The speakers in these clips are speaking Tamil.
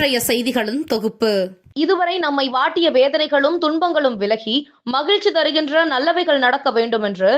இன்றைய செய்திகளின் தொகுப்பு. இதுவரை நம்மை வாட்டிய வேதனைகளும் துன்பங்களும் விலகி மகிழ்ச்சி தருகின்ற நல்லவைகள் நடக்க வேண்டும் என்று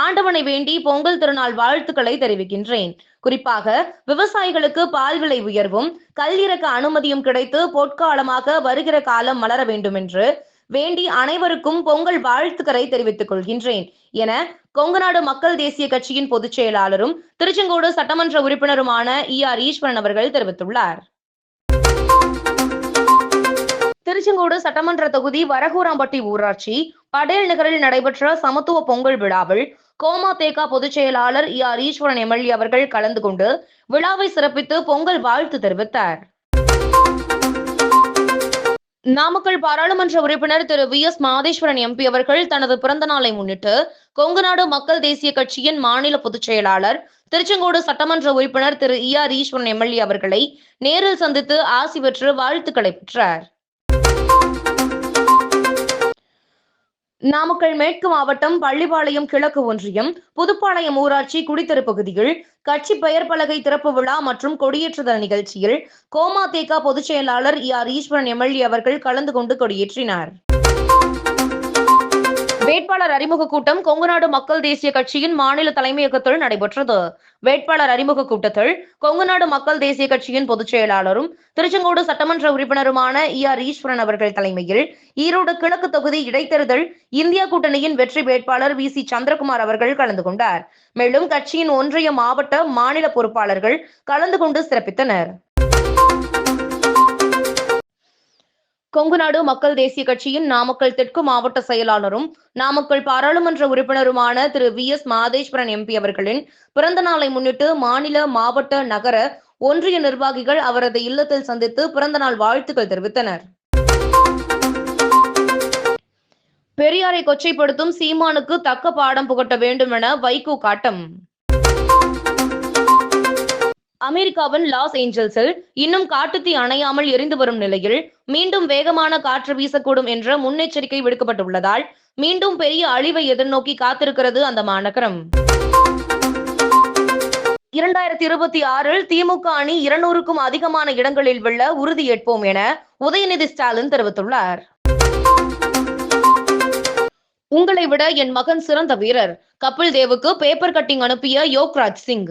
ஆண்டவனை வேண்டி பொங்கல் திருநாள் வாழ்த்துக்களை தெரிவிக்கின்றேன். குறிப்பாக விவசாயிகளுக்கு பால் விலை உயர்வும் கல்லிறக்க அனுமதியும் கிடைத்து பொற்காலமாக வருகிற காலம் மலர வேண்டும் என்று வேண்டி அனைவருக்கும் பொங்கல் வாழ்த்துக்களை தெரிவித்துக் கொள்கின்றேன். என கொங்கநாடு மக்கள் தேசிய கட்சியின் பொதுச் செயலாளரும் திருச்செங்கோடு சட்டமன்ற உறுப்பினருமான இ ஆர் ஈஸ்வரன் அவர்கள் தெரிவித்துள்ளார். திருச்செங்கோடு சட்டமன்ற தொகுதி வரகூராம்பட்டி ஊராட்சி படேல் நகரில் நடைபெற்ற சமத்துவ பொங்கல் விழாவில் கோமா தேகா பொதுச் செயலாளர் இ. ஆர். ஈஸ்வரன் எம்எல்ஏ அவர்கள் கலந்து கொண்டு விழாவை சிறப்பித்து பொங்கல் வாழ்த்து தெரிவித்தார். நாமக்கல் பாராளுமன்ற உறுப்பினர் திரு. வி. எஸ். மாதேஸ்வரன் எம்பி அவர்கள் தனது பிறந்த நாளை முன்னிட்டு கொங்குநாடு மக்கள் தேசிய கட்சியின் மாநில பொதுச் செயலாளர் திருச்செங்கோடு சட்டமன்ற உறுப்பினர் திரு. இ. ஆர். ஈஸ்வரன் எம்எல்ஏ அவர்களை நேரில் சந்தித்து ஆசி பெற்று வாழ்த்துக்களை பெற்றார். நாமக்கல் மேற்கு மாவட்டம் பள்ளிப்பாளையம் கிழக்கு ஒன்றியம் புதுப்பாளையம் ஊராட்சி குடித்தெரு பகுதியில் கட்சி பெயர் பலகை திறப்பு விழா மற்றும் கொடியேற்றுதல் நிகழ்ச்சியில் கோமாதேகா பொதுச் செயலாளர் இ ஆர் ஈஸ்வரன் எம்எல்ஏ அவர்கள் கலந்து கொண்டு கொடியேற்றினார். வேட்பாளர் அறிமுக கூட்டம் கொங்குநாடு மக்கள் தேசிய கட்சியின் மாநில தலைமையகத்தில் நடைபெற்றது. வேட்பாளர் அறிமுக கூட்டத்தில் கொங்குநாடு மக்கள் தேசிய கட்சியின் பொதுச் செயலாளரும் திருச்செங்கோடு சட்டமன்ற உறுப்பினருமான இ. ஆர். ஈஸ்வரன் அவர்கள் தலைமையில் ஈரோடு கிழக்கு தொகுதி இடைத்தேர்தல் இந்தியா கூட்டணியின் வெற்றி வேட்பாளர் வி. சி. சந்திரகுமார் அவர்கள் கலந்து கொண்டார். மேலும் கட்சியின் ஒன்றிய மாவட்ட மாநில பொறுப்பாளர்கள் கலந்து கொண்டு சிறப்பித்தனர். கொங்குநாடு மக்கள் தேசிய கட்சியின் நாமக்கல் தெற்கு மாவட்ட செயலாளரும் நாமக்கல் பாராளுமன்ற உறுப்பினருமான Thiru V S Matheswaran MP அவர்களின் பிறந்த நாளை முன்னிட்டு மாநில மாவட்ட நகர ஒன்றிய நிர்வாகிகள் அவரது இல்லத்தில் சந்தித்து பிறந்தநாள் வாழ்த்துக்கள் தெரிவித்தனர். பெரியாரை கொச்சைப்படுத்தும் சீமானுக்கு தக்க பாடம் புகட்ட வேண்டும் என வைகோ காட்டம். அமெரிக்காவின் லாஸ் ஏஞ்சல்ஸில் இன்னும் காட்டுத்தீ அணையாமல் எரிந்து வரும் நிலையில் மீண்டும் வேகமான காற்று வீசக்கூடும் என்ற முன்னெச்சரிக்கை விடுக்கப்பட்டுள்ளதால் மீண்டும் பெரிய அழிவை எதிர்நோக்கி காத்திருக்கிறது அந்த மாநகரம். இரண்டாயிரத்தி இருபத்தி ஆறில் திமுக அணி இருநூறுக்கும் அதிகமான இடங்களில் வெல்ல உறுதியேற்போம் என உதயநிதி ஸ்டாலின் தெரிவித்துள்ளார். உங்களை விட என் மகன் சிறந்த வீரர். கபில் தேவுக்கு பேப்பர் கட்டிங் அனுப்பிய யோக்ராஜ் சிங்.